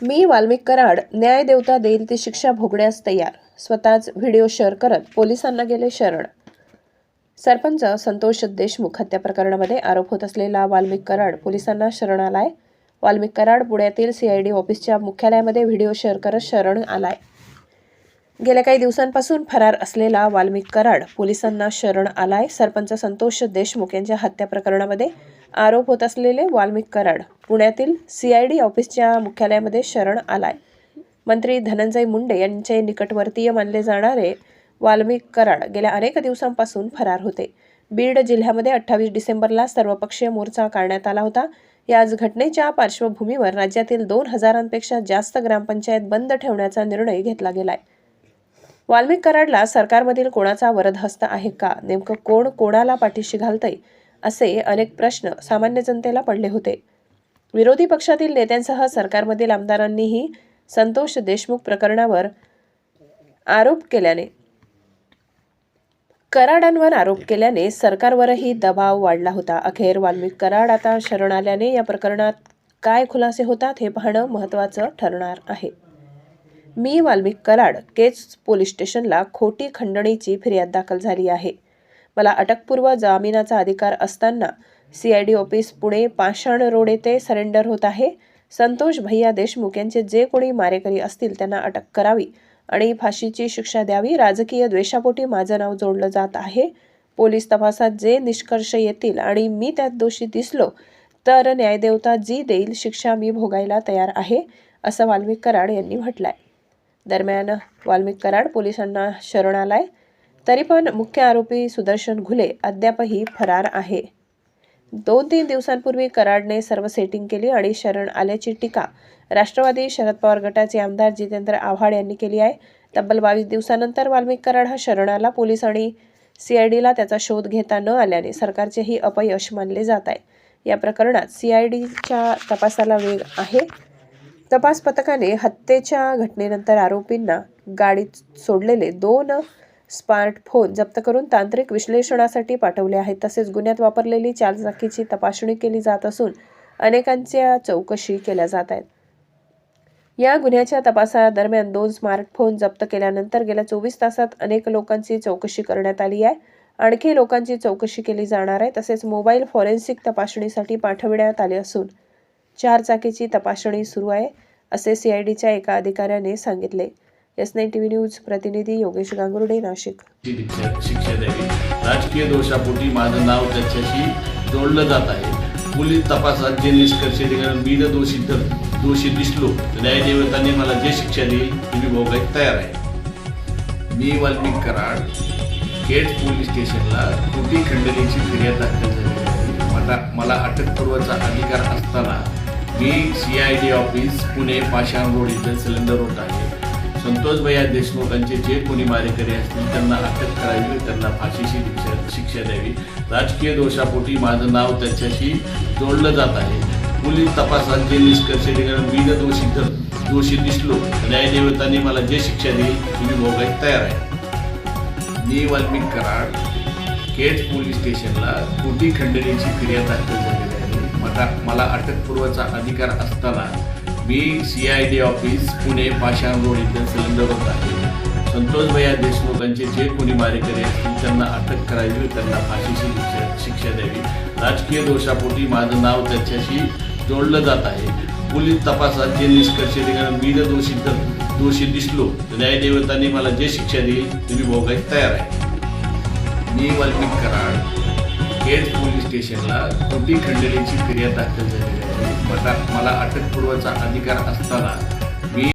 मी वाल्मिक कराड न्याय देवता देईल ती शिक्षा भोगण्यास तयार. स्वतःच व्हिडिओ शेअर करत पोलिसांना गेले शरण. सरपंच संतोष देशमुख हत्या प्रकरणामध्ये आरोप होत असलेला वाल्मिक कराड पोलिसांना शरण आलाय वाल्मिक कराड पुण्यातील सीआयडी ऑफिसच्या मुख्यालयामध्ये व्हिडिओ शेअर करत शरण आलाय. गेल्या काही दिवसांपासून फरार असलेला वाल्मिक कराड पोलिसांना शरण आलाय. सरपंच संतोष देशमुख यांच्या हत्या प्रकरणामध्ये आरोप होत असलेले वाल्मिक कराड पुण्यातील सी आय डी ऑफिसच्या मुख्यालयामध्ये शरण आलाय. मंत्री धनंजय मुंडे यांचे निकटवर्तीय मानले जाणारे वाल्मिक कराड गेल्या अनेक दिवसांपासून फरार होते. बीड जिल्ह्यामध्ये अठ्ठावीस डिसेंबरला सर्वपक्षीय मोर्चा काढण्यात आला होता. याच घटनेच्या पार्श्वभूमीवर राज्यातील दोन हजारांपेक्षा जास्त ग्रामपंचायत बंद ठेवण्याचा निर्णय घेतला गेलाय. वाल्मिक कराडला सरकारमधील कोणाचा वरदहस्त आहे का? नेमकं कोण कोणाला पाठीशी घालतंय? असे अनेक प्रश्न सामान्य जनतेला पडले होते. विरोधी पक्षातील नेत्यांसह सरकारमधील आमदारांनीही संतोष देशमुख प्रकरणावर आरोप केल्याने कराडांवर आरोप केल्याने सरकारवरही दबाव वाढला होता. अखेर वाल्मिक कराड आता शरण आल्याने या प्रकरणात काय खुलासे होतात हे पाहणं महत्त्वाचं ठरणार आहे. मी वाल्मिक कराड केज पोलीस स्टेशनला खोटी खंडणीची फिर्याद दाखल झाली आहे. मला अटकपूर्व जामिनाचा अधिकार असताना C I D office Pune Pashan road येथे सरेंडर होत आहे. संतोष भैया देशमुख यांचे जे कोणी मारेकरी असतील त्यांना अटक करावी आणि फाशीची शिक्षा द्यावी. राजकीय द्वेषापोटी माझं नाव जोडलं जात आहे. पोलीस तपासात जे निष्कर्ष येतील आणि मी त्यात दोषी दिसलो तर न्यायदेवता जी देईल शिक्षा मी भोगायला तयार आहे असं वाल्मिक कराड यांनी म्हटलंय. दरम्यान वाल्मिक कराड पोलिसांना शरण आलाय. तरी पण मुख्य आरोपी सुदर्शन घुले अद्यापही फरार आहे. दोन तीन दिवसांपूर्वी कराडने सर्व सेटिंग केली आणि शरण आल्याची टीका राष्ट्रवादी शरद पवार गटाचे आमदार जितेंद्र आव्हाड यांनी केली आहे. तब्बल बावीस दिवसानंतर वाल्मिक कराड हा शरणाला पोलीस आणि सीआयडीला त्याचा शोध घेता न आल्याने सरकारचेही अपयश मानले जात आहे. या प्रकरणात सीआयडीच्या तपासाला वेग आहे. तपास पथकाने हत्येच्या घटनेनंतर आरोपींना गाडीत सोडलेले दोन स्मार्टफोन जप्त करून तांत्रिक विश्लेषणासाठी पाठवले आहेत. तसेच गुन्ह्यात वापरलेली चारचाकीची तपासणी केली जात असून अनेकांच्या चौकशी केल्या जात आहेत. या गुन्ह्याच्या तपासादरम्यान दोन स्मार्टफोन जप्त केल्यानंतर गेल्या चोवीस तासात अनेक लोकांची चौकशी करण्यात आली आहे. आणखी लोकांची चौकशी केली जाणार आहे. तसेच मोबाईल फॉरेन्सिक तपासणीसाठी पाठविण्यात आले असून चार चाकीची तपासणी सुरू आहे असे सीआयडीच्या एका अधिकाऱ्याने सांगितले. S nine T V news प्रतिनिधी योगेश गांगुर्डे नाशिक. शिक्षा द्यावी राजकीय दोषापोटी माझं नाव त्याच्याशी जोडलं जात आहे. पोलीस तपासात जे निष्कर्ष निघाले मी जर दोषी तर दोषी दिसलो तर न्यायदेवतांनी मला जे शिक्षा देईल ती मी भोगायला तयार आहे. मी वाल्मिक कराड केट पोलीस स्टेशनला खोटी खंडणीची फिर्याद दाखल झाली मला मला अटकपूर्वचा अधिकार असताना मी C I D office Pune Pashan road इथं सिलेंडर होत आहे. संतोष भैया देशमुखांचे जे कोणी मारेकरी असतील त्यांना अटक करावी त्यांना फाशीची शिक्षा शिक्षा द्यावी. राजकीय दोषापोटी माझं नाव त्याच्याशी जोडलं जात आहे. पोलीस तपासात जे निष्कर्ष निघाल मी जर दोषी तर दोषी दिसलो तर न्यायदेवतांनी मला जे शिक्षा देईल तुम्ही भोगायला तयार आहे. मी वाल्मिक कराड केट पोलीस स्टेशनला खोटी खंडणीची क्रिया दाखल झालेली आहे. मला मला अटकपूर्वचा अधिकार असताना मी C I D office Pune Pashan road इथं सिलेंडर होत आहे संतोष भैया देशमुखांचे जे कोणी मारेकरी असतील त्यांना अटक करावी त्यांना फाशीची शिक्षा शिक्षा द्यावी. राजकीय दोषापोटी माझं नाव त्याच्याशी जोडलं जात आहे. पोलीस तपासात जे निष्कर्ष निघाले. मी जर दोषी तर दोषी दिसलो तर न्यायदेवतांनी मला जे शिक्षा देईल तुम्ही मी भोगायला तयार आहे. मी वाल्मिक कराड केज पोलीस स्टेशनला खोटी खंडणीची फिर्याद दाखल झाली. मला मला अटकपूर्वचा अधिकार असताना